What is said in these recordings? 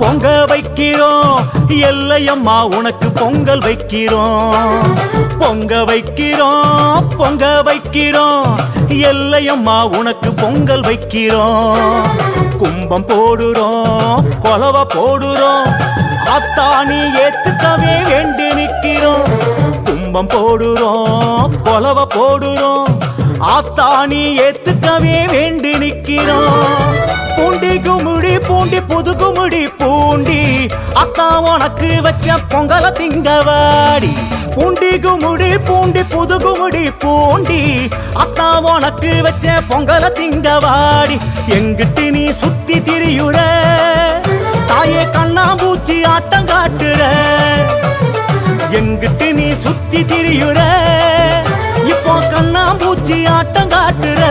பொங்க வைக்கிறோம். எல்லையம்மா உனக்கு பொங்கல் வைக்கிறோம். பொங்க வைக்கிறோம் பொங்க வைக்கிறோம். எல்லையம்மா உனக்கு பொங்கல் வைக்கிறோம். கும்பம் போடுறோம் கொலவ போடுறோம். அத்தானி ஏத்துக்கவே வேண்டி நிற்கிறோம். கும்பம் போடுறோம் கொலவ போடுறோம். ஆத்தானி ஏத்துக்கவே வேண்டி பூண்டி புதுகுமுடி பூண்டி. அத்தா உனக்கு வச்ச பொங்கல திங்கவாடி பூண்டி குமுடி பூண்டி புதுகுமுடி பூண்டி. அத்தா உனக்கு வச்ச பொங்கல திங்கவாடி எங்கிட்டு நீ சுத்தி திரியுற? தாயே கண்ணாம்பூச்சி ஆட்டம் காட்டுற. எங்கிட்டு நீ சுத்தி திரியுற? இப்போ கண்ணாம்பூச்சி ஆட்டம் காட்டுற.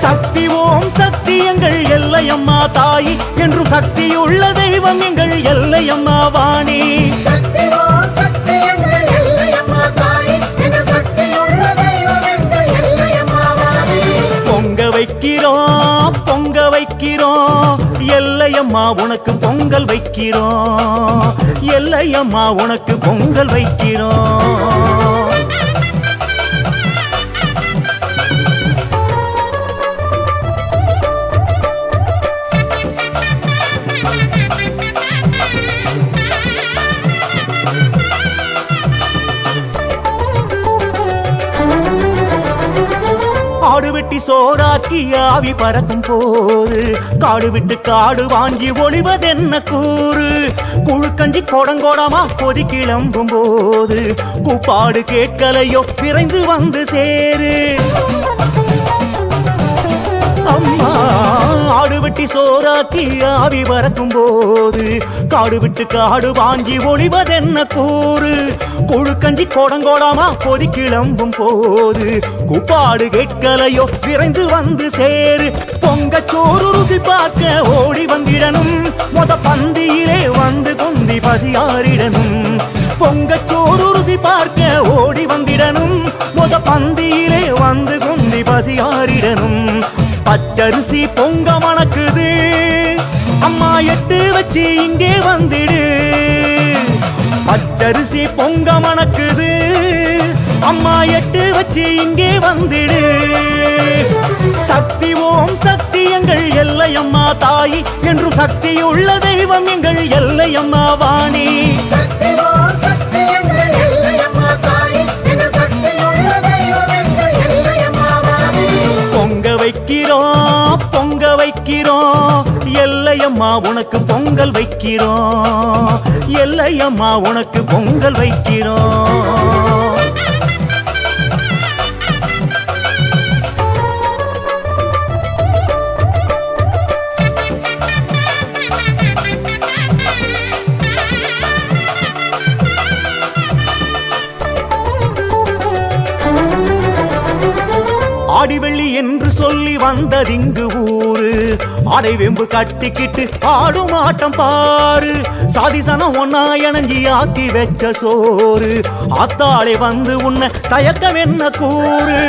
சக்தி ஓம் சக்தி எங்கள் எல்லையம்மா தாயி என்றும் சக்தி உள்ள தெய்வம் எங்கள் எல்லையம்மா வாணி. சக்தி ஓம் சக்தி எங்கள் எல்லையம்மா தாய் எங்கள் சக்தியுள்ள தெய்வம் எங்கள் எல்லையம்மா வாணி. பொங்க வைக்கிறோம் பொங்க வைக்கிறோம். எல்லையம்மா உனக்கு பொங்கல் வைக்கிறோம். எல்லையம்மா உனக்கு பொங்கல் வைக்கிறோம். காடு வெட்டி சோறாக்கி ஆவி பறக்கும் போது காடு விட்டு காடு வாங்கி ஒளிவதென்ன கூறு? குழுக்கஞ்சி கொடங்கோடமா கொதி கிளம்பும் போது கூப்பாடு கேட்கலையோ விரைந்து வந்து சேரு. அம்மா ஆடு வெட்டி சோறாக்கி ஆவி பறக்கும் போது காடு விட்டு காடு வாங்கி ஒளிவதென்ன கூறு? கொழுக்கஞ்சி கோடங்கோடாமா? பொதி கிளம்பும் போது கூப்பாடு கேட்கலையோ? விரைந்து வந்து சேரு. பொங்க சோறு ருசி பார்க்க ஓடி வந்திடனும் மொத பந்தியிலே வந்து கொந்தி பசியாரிடனும் பொங்க சோறு ருசி பார்க்க ஓடி வந்திடனும் மொத பந்தியிலே வந்து கொந்தி பசியாரிடனும் பச்சரிசி பொங்க மணக்குது. அம்மா எட்டு வச்சு இங்கே வந்திடு. பச்சரிசி பொங்க மணக்குது. அம்மா எட்டு வச்சு இங்கே வந்துடு. சக்தி ஓம் சக்தி எங்கள் எல்லையம்மா தாய். என்றும் சக்தி உள்ள தெய்வம் எங்கள் எல்லையம்மா வாணி. சக்தி ஓம் சக்தி எங்கள் எல்லையம்மா உனக்கு பொங்கல் வைக்கிறோம். எல்லையம்மா உனக்கு பொங்கல் வைக்கிறோம். ஆடிவெள்ளி என்று சொல்லி வந்ததிங்கு ஊரு. ஆடை வெம்பு கட்டிக்கிட்டு ஆடும் ஆட்டம் பாரு. சாதிசனம் ஒன்னா இணைஞ்சி ஆக்கி வச்ச சோறு. ஆத்தாளே வந்து உன்னை தயக்கம் என்ன கூறு?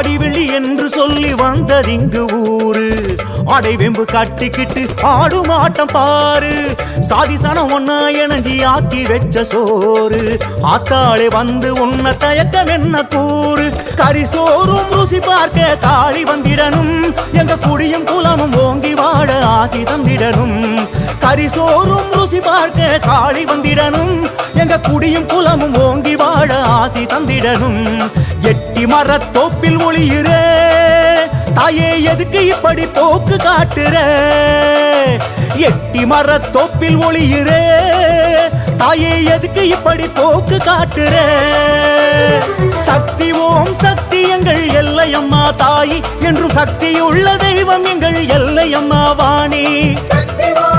ஆடிவெள்ளி என்று சொல்லி வந்ததிங்கு ஊரு. அடைவெம்பு கட்டிக்கிட்டு ஆடும் ஆட்டம் பாரு. சாதி சனம் ஒன்னா எனஞ்சி ஆக்கி வச்ச சோறு. ஆத்தாளே வந்து உன்ன தயக்கம் என்ன கூறு. கறி சோறும் ருசி பார்க்க காளி வந்திடனும் எங்க குடியும் குலமும் ஓங்கி வாழ ஆசி தந்திடனும் கறி சோறும் ருசி பார்க்க காளி வந்திடனும் எங்க குடியும் குலமும் ஓங்கி வாழ ஆசி தந்திடனும் எட்டு மரத்தோப்பில் ஒளியுறே. தாயே எதுக்கு இப்படி போக்கு காட்டுற? எட்டி மரத்தோப்பில் ஒளியுறே. தாயே எதுக்கு இப்படி போக்கு காட்டுற? சக்தி ஓம் சக்தி எங்கள் எல்லையம்மா தாயி. என்றும் சக்தி உள்ள தெய்வம் எங்கள் எல்லையம்மா வாணி. சக்தி ஓம் சக்தி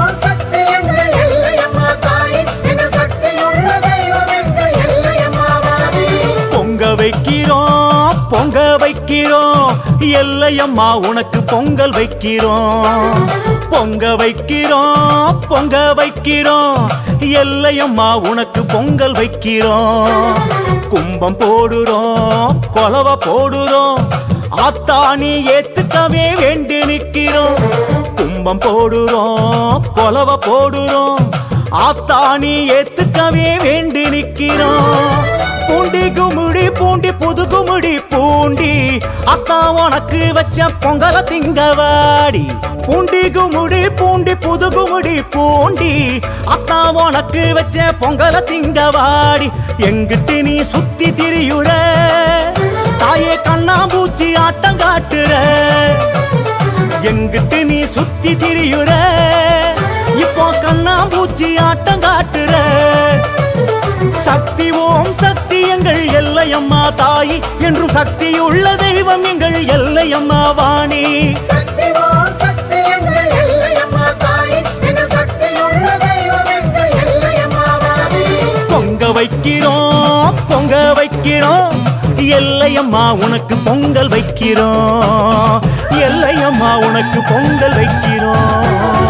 எல்லையம்மா உனக்கு பொங்கல் வைக்கிறோம். பொங்க வைக்கிறோம் பொங்க வைக்கிறோம். எல்லையம்மா உனக்கு பொங்கல் வைக்கிறோம். கும்பம் போடுறோம் கொலவ போடுறோம். ஆத்தாணி ஏத்துக்கவே வேண்டி நிற்கிறோம். கும்பம் போடுறோம் கொலவ போடுறோம். ஆத்தாணி ஏத்துக்கவே வேண்டி நிக்கிறோம் குண்டி குமுடி பூண்டி புது குமுடி பூண்டி. அத்தா உனக்கு வச்ச பொங்கல திங்கவாடி பூண்டி குமுடி பூண்டி புது குமுடி பூண்டி. அத்தா உனக்கு வச்ச பொங்கல திங்கவாடி எங்கிட்டு நீ சுத்தி திரியுற? தாயே கண்ணாம்பூச்சி ஆட்டம் காட்டுற. எங்கிட்டு நீ சுத்தி திரியுற? இப்போ கண்ணாம்பூச்சி ஆட்டம் காட்டுற. சக்தி ஓம் சக்தி எங்கள் எல்லையம்மா தாயி என்றும் சக்தியுள்ள தெய்வம் எங்கள் எல்லையம்மா வாணி. பொங்க வைக்கிறோம் பொங்க வைக்கிறோம். எல்லையம்மா உனக்கு பொங்கல் வைக்கிறோம். எல்லையம்மா உனக்கு பொங்கல் வைக்கிறோம்.